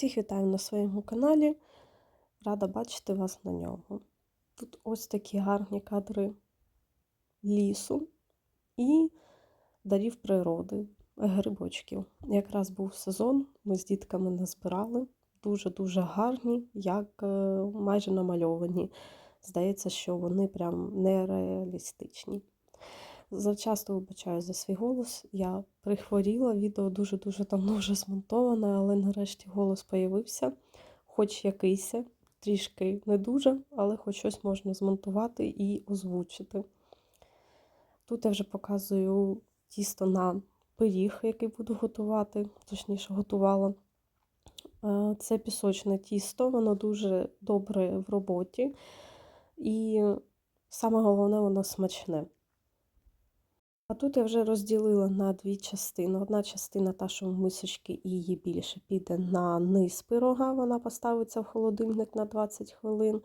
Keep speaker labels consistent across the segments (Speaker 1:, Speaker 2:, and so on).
Speaker 1: Всіх вітаю на своєму каналі. Рада бачити вас на ньому. Тут ось такі гарні кадри лісу і дарів природи, грибочків. Якраз був сезон, ми з дітками назбирали. Дуже-дуже гарні, як е, майже намальовані. Здається, що вони прям нереалістичні. Завчасто вибачаю за свій голос. Я прихворіла, відео дуже-дуже давно вже змонтоване, але нарешті голос появився, хоч якийсь, трішки не дуже, але хоч щось можна змонтувати і озвучити. Тут я вже показую тісто на пиріг, який буду готувати, точніше готувала. Е, Це пісочне тісто, воно дуже добре в роботі. І саме головне, воно смачне. А тут я вже розділила на дві частини. Одна частина, та, що в мисочки, її більше піде на низ пирога, вона поставиться в холодильник на 20 хвилин.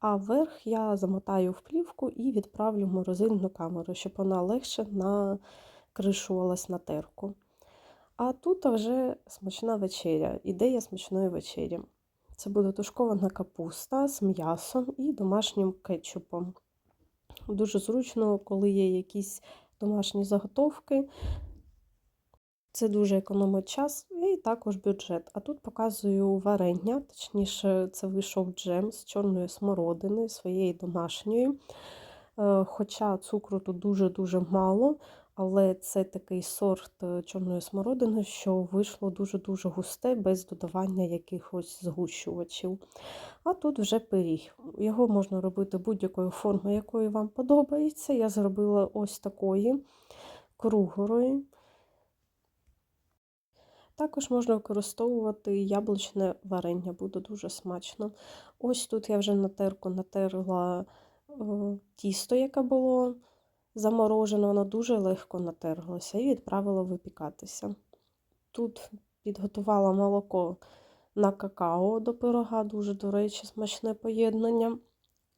Speaker 1: А верх я замотаю в плівку і відправлю в морозильну камеру, щоб вона легше накришувалась на терку. А тут вже смачна вечеря, ідея смачної вечері. Це буде тушкована капуста з м'ясом і домашнім кетчупом. Дуже зручно, коли є якісь домашні заготовки. Це дуже економить час і також бюджет. А тут показую варення, точніше, це вийшов джем з чорної смородини, своєї домашньої. Е, хоча цукру тут дуже-дуже мало, але це такий сорт е, чорної смородини, що вийшло дуже-дуже густе, без додавання якихось згущувачів. А тут вже пиріг. Його можна робити будь-якої форми, якої вам подобається. Я зробила ось такої круглої. Також можна використовувати яблучне варення, буде дуже смачно. Ось тут я вже на терку натерла е, тісто, яке було заморожено, воно дуже легко натерлося і відправила випікатися. Тут підготувала молоко на какао до пирога, дуже, до речі, смачне поєднання.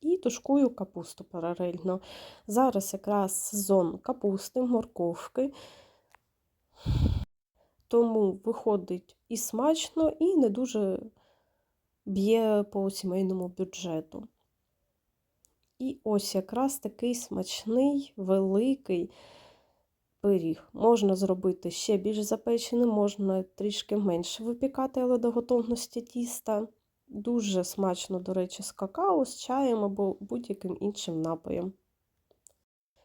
Speaker 1: І тушкую капусту паралельно. Зараз якраз сезон капусти, морковки, тому виходить і смачно, і не дуже б'є по сімейному бюджету. І ось якраз такий смачний, великий пиріг. Можна зробити ще більш запеченим, можна трішки менше випікати, але до готовності тіста. Дуже смачно, до речі, з какао, з чаєм або будь-яким іншим напоєм.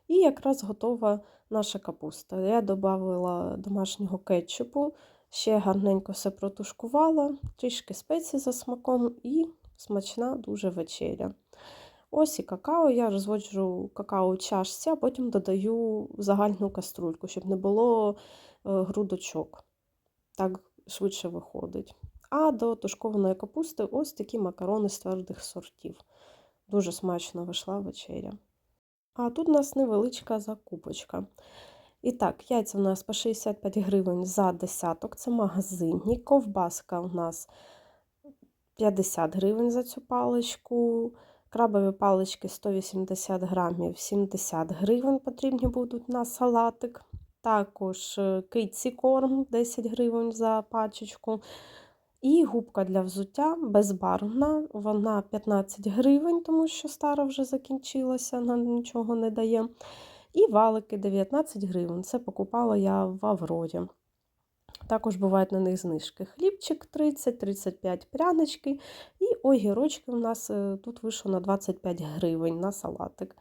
Speaker 1: І якраз готова наша капуста. Я додала домашнього кетчупу, ще гарненько все протушкувала, трішки спеції за смаком і смачна дуже вечеря. Ось і какао, я розводжу какао в чашці, а потім додаю в загальну каструльку, щоб не було е, грудочок. Так швидше виходить. А до тушкованої капусти ось такі макарони з твердих сортів. Дуже смачно вийшла вечеря. А тут у нас невеличка закупочка. І так, яйця у нас по 65 гривень за десяток, це магазинні. Ковбаска у нас 50 гривень за цю паличку. Крабові палички 180 грамів, 70 гривень потрібні будуть на салатик. Також е, китці корм 10 гривень за пачечку. І губка для взуття безбарвна, вона 15 гривень, тому що стара вже закінчилася, нам нічого не дає. І валики 19 гривень. Це покупала я в Аврорі. Також бувають на них знижки. Хлібчик 30-35 прянички. І огірочки у нас е, тут вийшло на 25 гривень на салатик.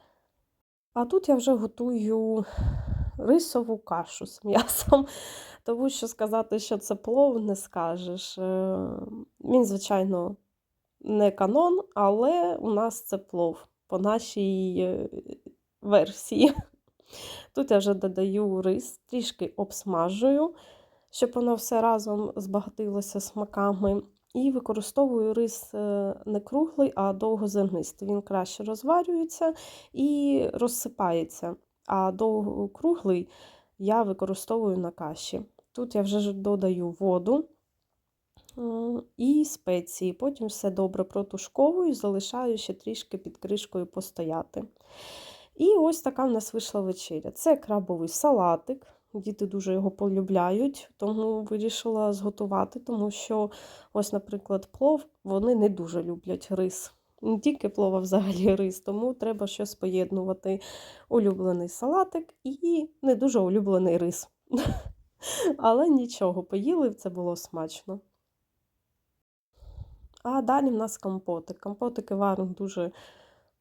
Speaker 1: А тут я вже готую рисову кашу з м'ясом, тому що сказати, що це плов, не скажеш. Е, він, звичайно, не канон, але у нас це плов по нашій е, версії. Тут я вже додаю рис, трішки обсмажую щоб воно все разом збагатилося смаками. І використовую рис е, не круглий, а довгозернистий. Він краще розварюється і розсипається. А довгокруглий я використовую на каші. Тут я вже додаю воду і спеції. Потім все добре протушковую, залишаю ще трішки під кришкою постояти. І ось така в нас вийшла вечеря. Це крабовий салатик Діти дуже його полюбляють, тому вирішила зготувати, тому що, ось, наприклад, плов вони не дуже люблять рис. Не тільки плов, взагалі рис, тому треба щось поєднувати. Улюблений салатик і не дуже улюблений рис. Але нічого, поїли, це було смачно. А далі в нас компотик. Компотики варимо дуже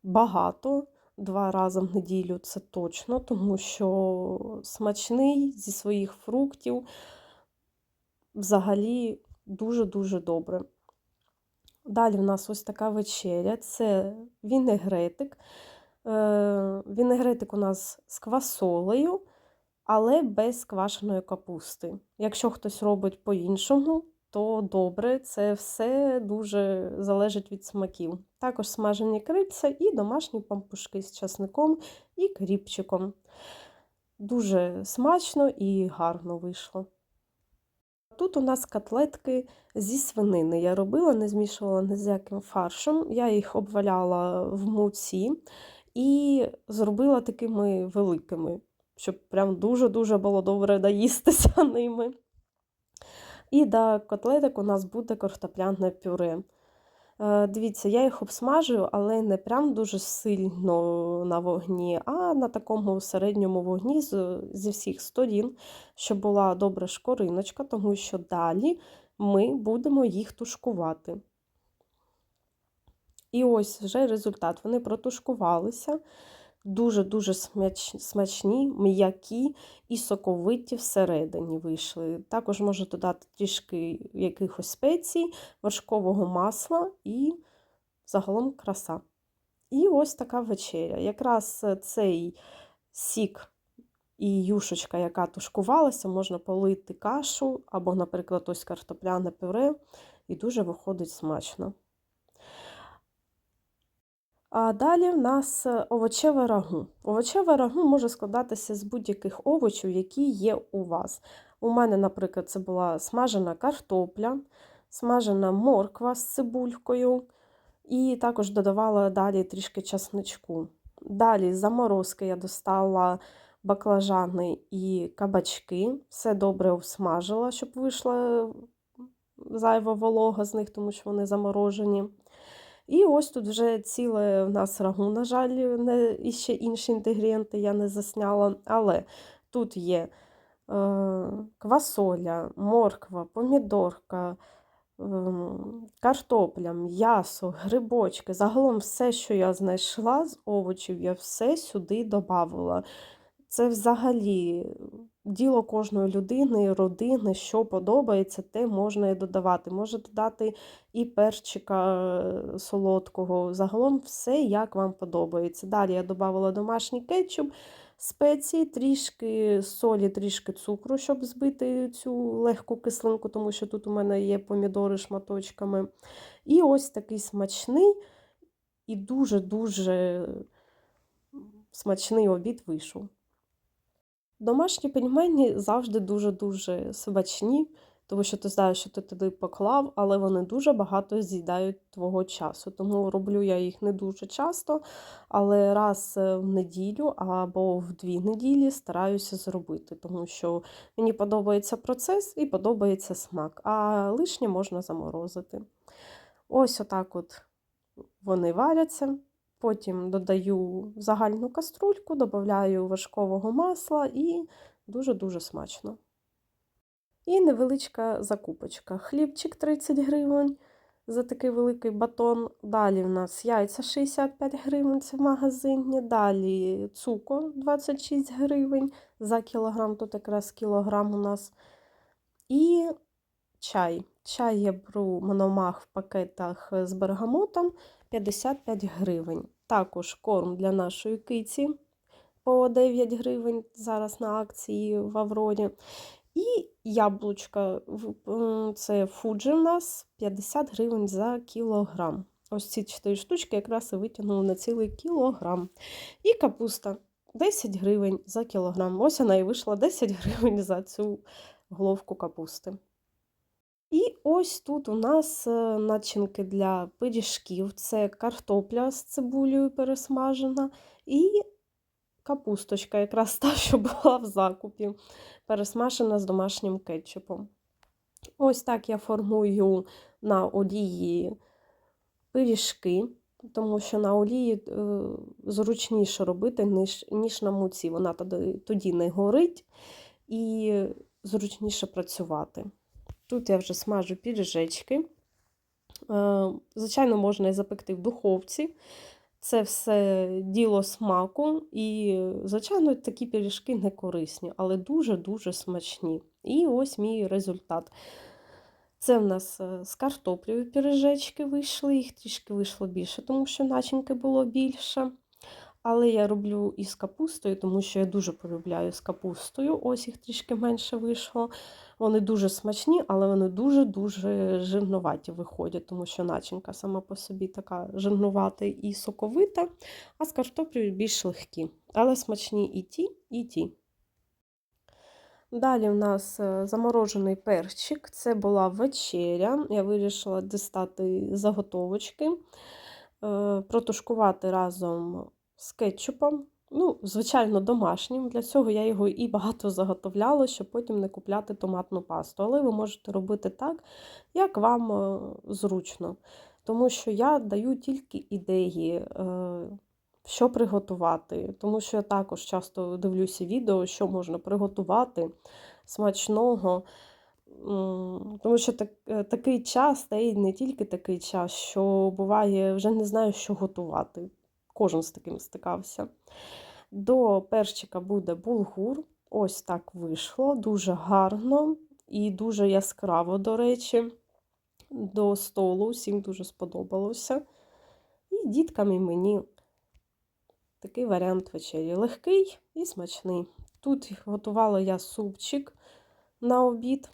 Speaker 1: багато, два рази в неділю це точно, тому що смачний зі своїх фруктів взагалі дуже-дуже добре. Далі в нас ось така вечеря це вінегретик. Е, Вінегретик у нас з квасолею, але без квашеної капусти. Якщо хтось робить по-іншому, то добре, це все дуже залежить від смаків. Також смажені крильця і домашні пампушки з часником і кріпчиком. Дуже смачно і гарно вийшло. Тут у нас котлетки зі свинини. Я робила, не змішувала ні з яким фаршем. Я їх обваляла в муці і зробила такими великими, щоб прям дуже-дуже було добре наїстися ними. І до котлеток у нас буде картопляне пюре. Е, Дивіться, я їх обсмажую, але не прям дуже сильно на вогні, а на такому середньому вогні зі всіх сторін, щоб була добра шкориночка, тому що далі ми будемо їх тушкувати. І ось вже результат. Вони протушкувалися. Дуже-дуже смач- смачні, м'які і соковиті всередині вийшли. Також можу додати трішки якихось спецій, вершкового масла і загалом краса. І ось така вечеря. Якраз цей сік і юшечка, яка тушкувалася, можна полити кашу або, наприклад, ось картопляне пюре, і дуже виходить смачно. А далі в нас е, овочеве рагу. Овочеве рагу може складатися з будь-яких овочів, які є у вас. У мене, наприклад, це була смажена картопля, смажена морква з цибулькою, і також додавала далі трішки часничку. Далі заморозки я достала баклажани і кабачки. Все добре обсмажила, щоб вийшла зайва волога з них, тому що вони заморожені. І ось тут вже ціле в нас рагу, на жаль, не, і ще інші інгредієнти я не засняла. Але тут є е, квасоля, морква, помідорка, е, картопля, м'ясо, грибочки. Загалом все, що я знайшла з овочів, я все сюди додавала. Це взагалі діло кожної людини, родини, що подобається, те можна і додавати. Може додати і перчика е, солодкого. Загалом все, як вам подобається. Далі я додавала домашній кетчуп, спеції, трішки солі, трішки цукру, щоб збити цю легку кислинку, тому що тут у мене є помідори шматочками. І ось такий смачний і дуже-дуже смачний обід вийшов. Домашні пельмені завжди дуже-дуже смачні, тому що ти знаєш, що ти туди поклав, але вони дуже багато з'їдають твого часу. Тому роблю я їх не дуже часто, але раз е, в неділю або в дві неділі стараюся зробити, тому що мені подобається процес і подобається смак, а лишнє можна заморозити. Ось отак от вони варяться. Потім додаю в загальну каструльку, додаю вершкового масла і дуже-дуже смачно. І невеличка закупочка. Хлібчик 30 гривень за такий великий батон. Далі в нас яйця 65 гривень, це в магазині. Далі цукор 26 гривень за кілограм, тут якраз кілограм у нас. І чай. Чай я беру мономах в пакетах з бергамотом 55 гривень. Також корм для нашої киці по 9 гривень зараз на акції в Аврорі. І яблучка, це фуджі в нас 50 гривень за кілограм. Ось ці 4 штучки якраз і витягнули на цілий кілограм. І капуста 10 гривень за кілограм. Ось вона і вийшла 10 гривень за цю головку капусти. І ось тут у нас е, начинки для пиріжків. Це картопля з цибулею пересмажена і капусточка, якраз та, що була в закупі, пересмажена з домашнім кетчупом. Ось так я формую на олії пиріжки, тому що на олії е, зручніше робити, ніж, ніж на муці. Вона тоді, тоді не горить і зручніше працювати. Тут я вже смажу пиріжечки. Е, Звичайно, можна і запекти в духовці. Це все діло смаку, і, звичайно, такі пиріжки не корисні, але дуже-дуже смачні. І ось мій результат. Це в нас е, з картоплею пиріжечки вийшли, їх трішки вийшло більше, тому що начинки було більше. Але я роблю і з капустою, тому що я дуже полюбляю з капустою. Ось їх трішки менше вийшло. Вони дуже смачні, але вони дуже-дуже жирноваті виходять, тому що начинка сама по собі така жирнувата і соковита, а з картоплею більш легкі. Але смачні і ті, і ті. Далі в нас е, заморожений перчик, це була вечеря. Я вирішила дістати заготовочки, е, протушкувати разом з кетчупом. Ну, звичайно, домашнім. Для цього я його і багато заготовляла, щоб потім не купляти томатну пасту. Але ви можете робити так, як вам е, зручно. Тому що я даю тільки ідеї, що приготувати. Тому що я також часто дивлюся відео, що можна приготувати смачного. Тому що так, е, такий час, та й не тільки такий час, що буває, вже не знаю, що готувати. Кожен з таким стикався. До перчика буде булгур. Ось так вийшло. Дуже гарно і дуже яскраво, до речі, до столу. Всім дуже сподобалося. І діткам і мені такий варіант вечері. Легкий і смачний. Тут готувала я супчик на обід.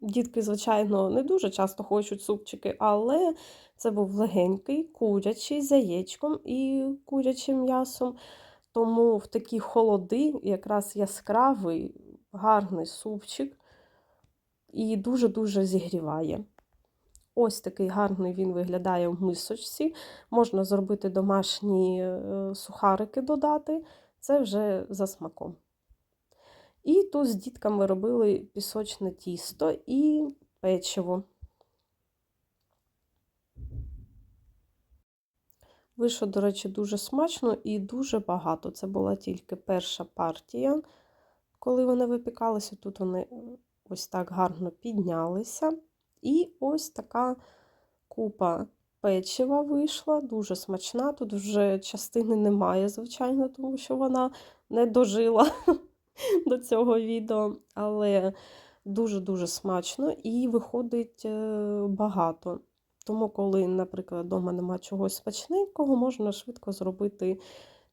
Speaker 1: Дітки, звичайно, не дуже часто хочуть супчики, але це був легенький, курячий з яєчком і курячим м'ясом. Тому в такі холоди якраз яскравий, гарний супчик і дуже-дуже зігріває. Ось такий гарний він виглядає в мисочці. Можна зробити домашні е, сухарики додати, це вже за смаком. І тут з дітками робили пісочне тісто і печиво. Вийшло, до речі, дуже смачно і дуже багато. Це була тільки перша партія, коли вони випікалися. Тут вони ось так гарно піднялися. І ось така купа печива вийшла, дуже смачна. Тут вже частини немає, звичайно, тому що вона не дожила до цього відео. Але дуже-дуже смачно і виходить е, багато. Тому, коли, наприклад, вдома нема чогось смачненького, можна швидко зробити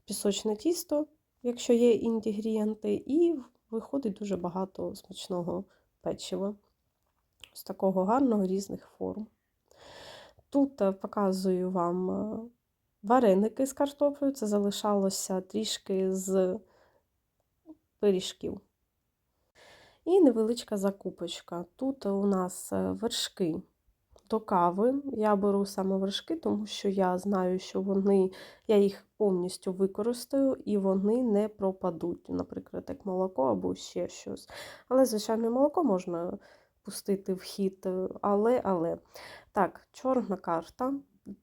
Speaker 1: пісочне тісто, якщо є інгредієнти, і виходить дуже багато смачного печива з такого гарного різних форм. Тут е, показую вам е, вареники з картоплею, це залишалося трішки з пиріжків. І невеличка закупочка. Тут у нас е, вершки до кави. Я беру саме вершки, тому що я знаю, що вони, я їх повністю використаю і вони не пропадуть, наприклад, як молоко або ще щось. Але, звичайно, молоко можна пустити в хід, е, але, але. Так, чорна карта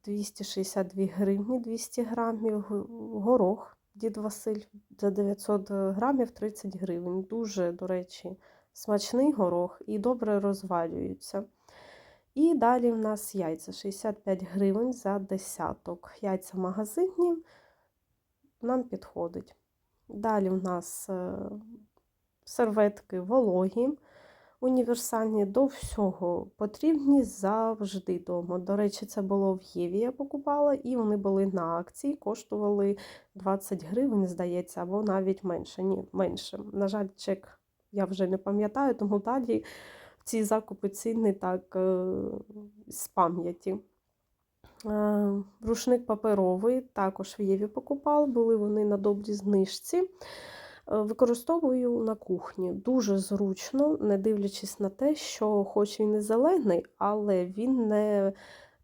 Speaker 1: 262 гривні 200 грамів, горох дід Василь за 900 грамів 30 гривень. Дуже, до речі, смачний горох і добре розвалюється. І далі в нас яйця 65 гривень за десяток. Яйця в магазині нам підходить. Далі в нас е, серветки вологі універсальні до всього потрібні завжди вдома. До речі, це було в Єві, я покупала, і вони були на акції, коштували 20 гривень, здається, або навіть менше. Ні, менше. На жаль, чек я вже не пам'ятаю, тому далі ці закупи ціни так е, з пам'яті. Е, рушник паперовий, також в Єві покупала, були вони на добрій знижці. Е, використовую на кухні. Дуже зручно, не дивлячись на те, що хоч він і зелений, але він не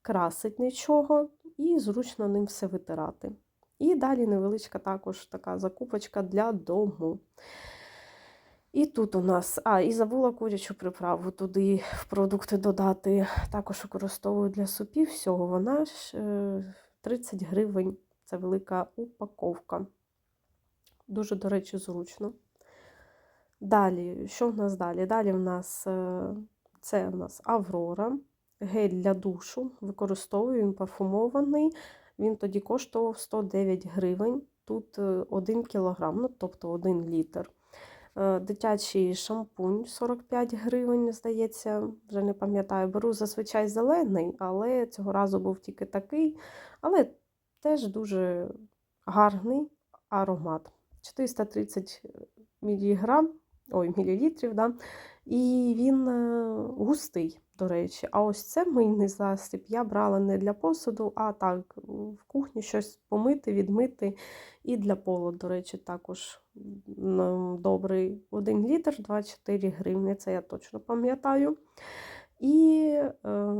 Speaker 1: красить нічого і зручно ним все витирати. І далі невеличка також така закупочка для дому. І тут у нас, а, і забула курячу приправу туди в продукти додати. Також використовую для супів всього. Вона ж е, 30 гривень. Це велика упаковка. Дуже, до речі, зручно. Далі, що в нас далі? Далі в нас е, це в нас Аврора, гель для душу. Використовую він парфумований. Він тоді коштував 109 гривень. Тут 1 кілограм, ну, тобто 1 літр. Е, Дитячий шампунь 45 гривень, здається, вже не пам'ятаю. Беру зазвичай зелений, але цього разу був тільки такий. Але теж дуже гарний аромат. 430 міліграм, ой, мілілітрів, да? і він е, густий, до речі. А ось це мийний засіб я брала не для посуду, а так, в кухні щось помити, відмити. І для полу, до речі, також добрий 1 літр 24 гривні, це я точно пам'ятаю. І е,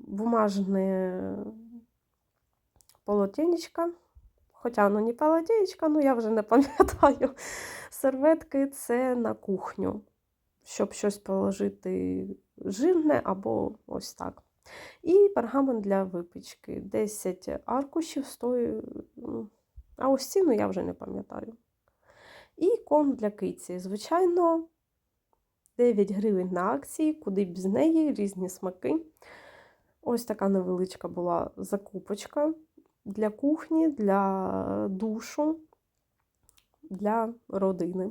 Speaker 1: бумажне полотенечко, хоча воно не полотенечко, ну я вже не пам'ятаю. Серветки це на кухню, щоб щось положити жирне або ось так. І пергамент для випічки. 10 аркушів стоїть, а ось ціну я вже не пам'ятаю. І корм для киці. Звичайно, 9 гривень на акції, куди б з неї різні смаки. Ось така невеличка була закупочка для кухні, для душу, для родини.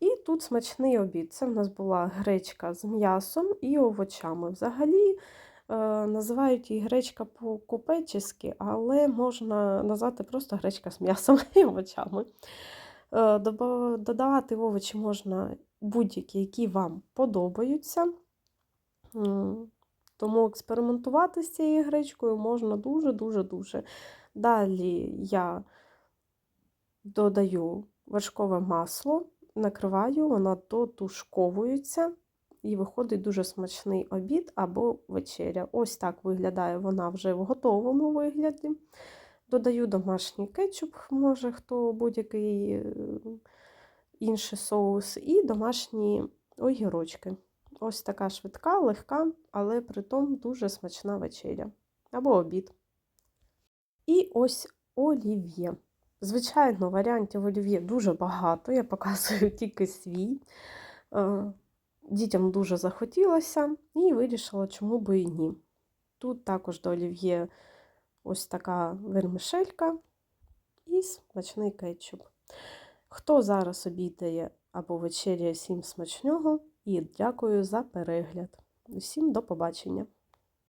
Speaker 1: І тут смачний обід. Це в нас була гречка з м'ясом і овочами. Взагалі е, називають її гречка по-купечески, але можна назвати просто гречка з м'ясом і овочами. Е, Додавати в овочі можна будь-які, які вам подобаються. Тому експериментувати з цією гречкою можна дуже-дуже-дуже. Далі я додаю вершкове масло, накриваю, вона дотушковується і виходить дуже смачний обід або вечеря. Ось так виглядає вона вже в готовому вигляді. Додаю домашній кетчуп, може хто будь-який е, інший соус, і домашні огірочки. Ось така швидка, легка, але притом дуже смачна вечеря або обід. І ось олів'є. Звичайно, варіантів олів'є дуже багато, я показую тільки свій. Е, Дітям дуже захотілося і вирішила, чому би і ні. Тут також до олів'є ось така вермишелька і смачний кетчуп. Хто зараз обідає або вечеряє всім смачного і дякую за перегляд. Усім до побачення!